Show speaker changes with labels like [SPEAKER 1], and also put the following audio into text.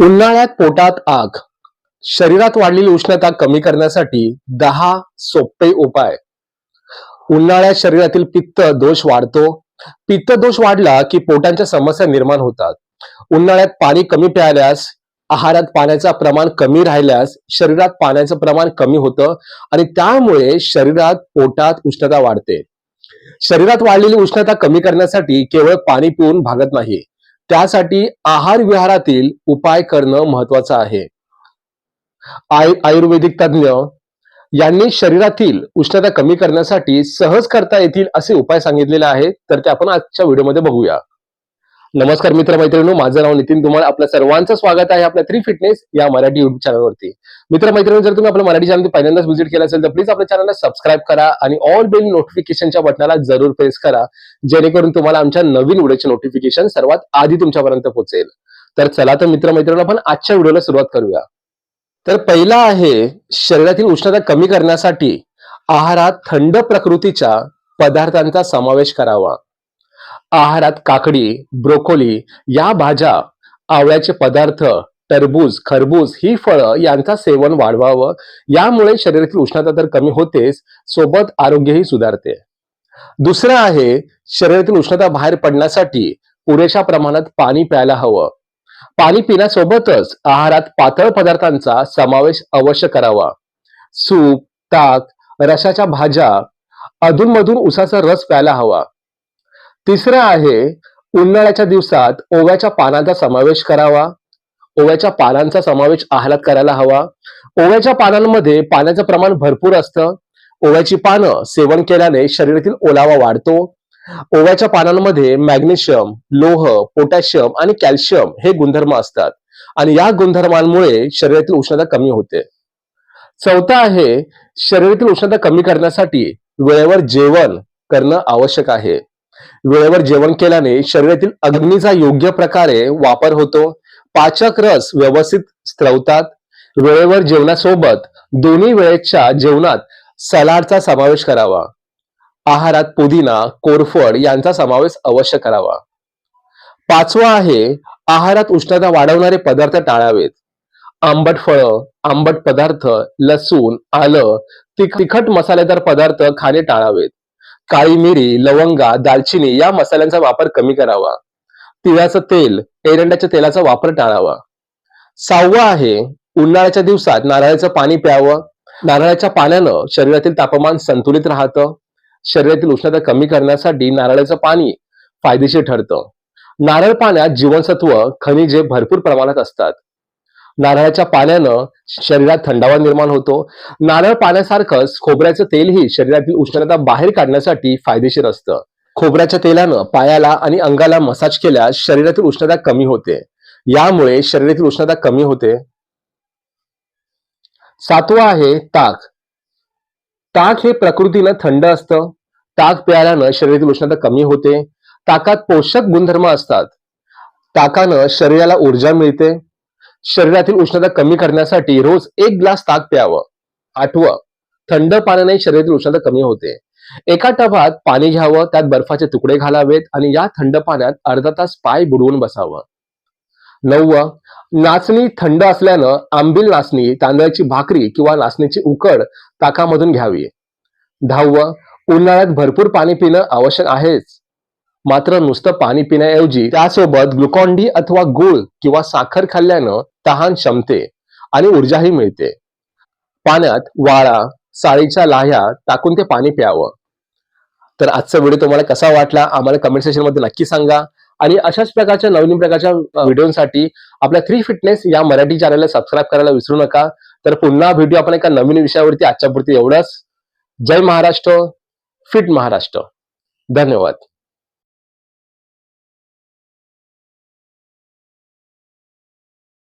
[SPEAKER 1] उन्हाळ्यात पोटात आग. शरीरात वाढलेली उष्णता कमी करण्यासाठी दहा सोपे उपाय. उन्हाळ्यात शरीरातील पित्त दोष वाढतो. पित्त दोष वाढला की पोटांच्या समस्या निर्माण होतात. उन्हाळ्यात पाणी कमी प्यायल्यास आहारात पाण्याचं प्रमाण कमी राहिल्यास शरीरात पाण्याचं प्रमाण कमी होतं आणि त्यामुळे शरीरात पोटात उष्णता वाढते. शरीरात वाढलेली उष्णता कमी करण्यासाठी केवळ पाणी पिऊन भागत नाही. त्यासाठी आहार विहारातील उपाय करणं महत्वाचं आहे. आय आयुर्वेदिक तज्ज्ञ यांनी शरीरातील उष्णता कमी करण्यासाठी सहज करता येतील असे उपाय सांगितलेले आहेत तर ते आपण आजच्या व्हिडिओमध्ये बघूया. नमस्कार मित्र मैत्रिणी माझं नाव नितीन तुम्हाला आपल्या सर्वांचं स्वागत आहे आपल्या थ्री फिटनेस या मराठी युट्यूब चॅनलवरती मित्र मैत्रिणी जर तुम्ही आपल्या मराठी चॅनल पहिल्यांदाच व्हिजिट केलं असेल तर प्लीज आपल्या चॅनलला सबस्क्राईब करा आणि ऑल बेल नोटिफिकेशनच्या बटनाला जरूर प्रेस करा जेणेकरून तुम्हाला आमच्या नवीन व्हिडिओचे नोटिफिकेशन सर्वात आधी तुमच्यापर्यंत पोहोचेल. तर चला तर मित्र मैत्रिणी आपण आजच्या व्हिडिओला सुरुवात करूया. तर पहिला आहे शरीरातील उष्णता कमी करण्यासाठी आहारात थंड प्रकृतीच्या पदार्थांचा समावेश करावा. आहारात काकडी ब्रोकोली या भाज्या आवळ्याचे पदार्थ टरबूज खरबूज ही फळं यांचा सेवन वाढवावं. यामुळे शरीरातील उष्णता तर कमी होतेच सोबत आरोग्यही सुधारते. दुसरं आहे शरीरातील उष्णता बाहेर पडण्यासाठी पुरेशा प्रमाणात पाणी प्यायला हवं. पाणी पिण्यासोबतच आहारात पातळ पदार्थांचा समावेश अवश्य करावा. सूप ताक रशाच्या भाज्या अधूनमधून उसाचा रस प्यायला हवा. तिसरं आहे उन्हाळ्याच्या दिवसात ओव्याच्या पानांचा समावेश करावा. ओव्याच्या पानांचा समावेश आहारात करायला हवा. ओव्याच्या पानांमध्ये पाण्याचं प्रमाण भरपूर असतं. ओव्याची पानं सेवन केल्याने शरीरातील ओलावा वाढतो. ओव्याच्या पानांमध्ये मॅग्नेशियम लोह पोटॅशियम आणि कॅल्शियम हे गुणधर्म असतात आणि या गुणधर्मांमुळे शरीरातील उष्णता कमी होते. चौथा आहे शरीरातील उष्णता कमी करण्यासाठी वेळेवर जेवण करणं आवश्यक आहे. वेळेवर जेवण केल्याने शरीरातील अग्नीचा योग्य प्रकारे वापर होतो. पाचक रस व्यवस्थित स्त्रवतात वेळेवर जेवणासोबत दोन्ही वेळेच्या जेवणात सलाडचा समावेश करावा. आहारात पुदिना कोरफड यांचा समावेश अवश्य करावा. पाचवा आहे आहारात उष्णता वाढवणारे पदार्थ टाळावेत. आंबट फळं आंबट पदार्थ लसूण आलं तिखट मसालेदार पदार्थ खाणे टाळावेत. काळी मिरी लवंगा दालचिनी या मसाल्यांचा वापर कमी करावा. तिळाचं तेल एरंडाच्या तेलाचा वापर टाळावा. सहावा आहे उन्हाळ्याच्या दिवसात नारळाचं पाणी प्यावं. नारळाच्या पाण्यानं शरीरातील तापमान संतुलित राहतं. शरीरातील उष्णता कमी करण्यासाठी नारळाचं पाणी फायदेशीर ठरतं. नारळ पाण्यात जीवनसत्व खनिजे भरपूर प्रमाणात असतात. नारळाच्या पाण्यानं शरीरात थंडावा निर्माण होतो. नारळ पाण्यासारखंच खोबऱ्याचं तेलही शरीरातील उष्णता बाहेर काढण्यासाठी फायदेशीर असतं. खोबऱ्याच्या तेलानं पायाला आणि अंगाला मसाज केल्यास शरीरातील उष्णता कमी होते. यामुळे शरीरातील उष्णता कमी होते. सातवा आहे ताक. ताक हे प्रकृतीनं थंड असतं. ताक प्यायल्यानं शरीरातील उष्णता कमी होते. ताकात पोषक गुणधर्म असतात. ताकानं शरीराला ऊर्जा मिळते. शरीरातील उष्णता कमी करण्यासाठी रोज एक ग्लास ताक प्यावं. आठवं थंड पाण्याने शरीरातील उष्णता कमी होते. एका टबात पाणी घ्यावं त्यात बर्फाचे तुकडे घालावेत आणि या थंड पाण्यात अर्धा तास पाय बुडवून बसावं. नववं नाचणी थंड असल्यानं आंबील नाचणी तांदळाची भाकरी किंवा नाचणीची उकड ताकामधून घ्यावी. दहावं उन्हाळ्यात भरपूर पाणी पिणं आवश्यक आहेच. मात्र नुसतं पाणी पिण्याऐवजी त्यासोबत ग्लुकॉन डी अथवा गुळ किंवा साखर खाल्ल्यानं तहान शमते आणि ऊर्जाही मिळते. पाण्यात वाळा साळीच्या लाह्या टाकून ते पाणी प्यावं. तर आजचा व्हिडिओ तुम्हाला कसा वाटला आम्हाला कमेंट सेक्शनमध्ये नक्की सांगा. आणि अशाच प्रकारच्या नवीन प्रकारच्या व्हिडिओसाठी आपल्या थ्री फिटनेस या मराठी चॅनलला सबस्क्राईब करायला विसरू नका. तर पुन्हा व्हिडिओ आपण एका नवीन विषयावरती. आजच्या पुरती एवढंच. जय महाराष्ट्र. फिट महाराष्ट्र. धन्यवाद.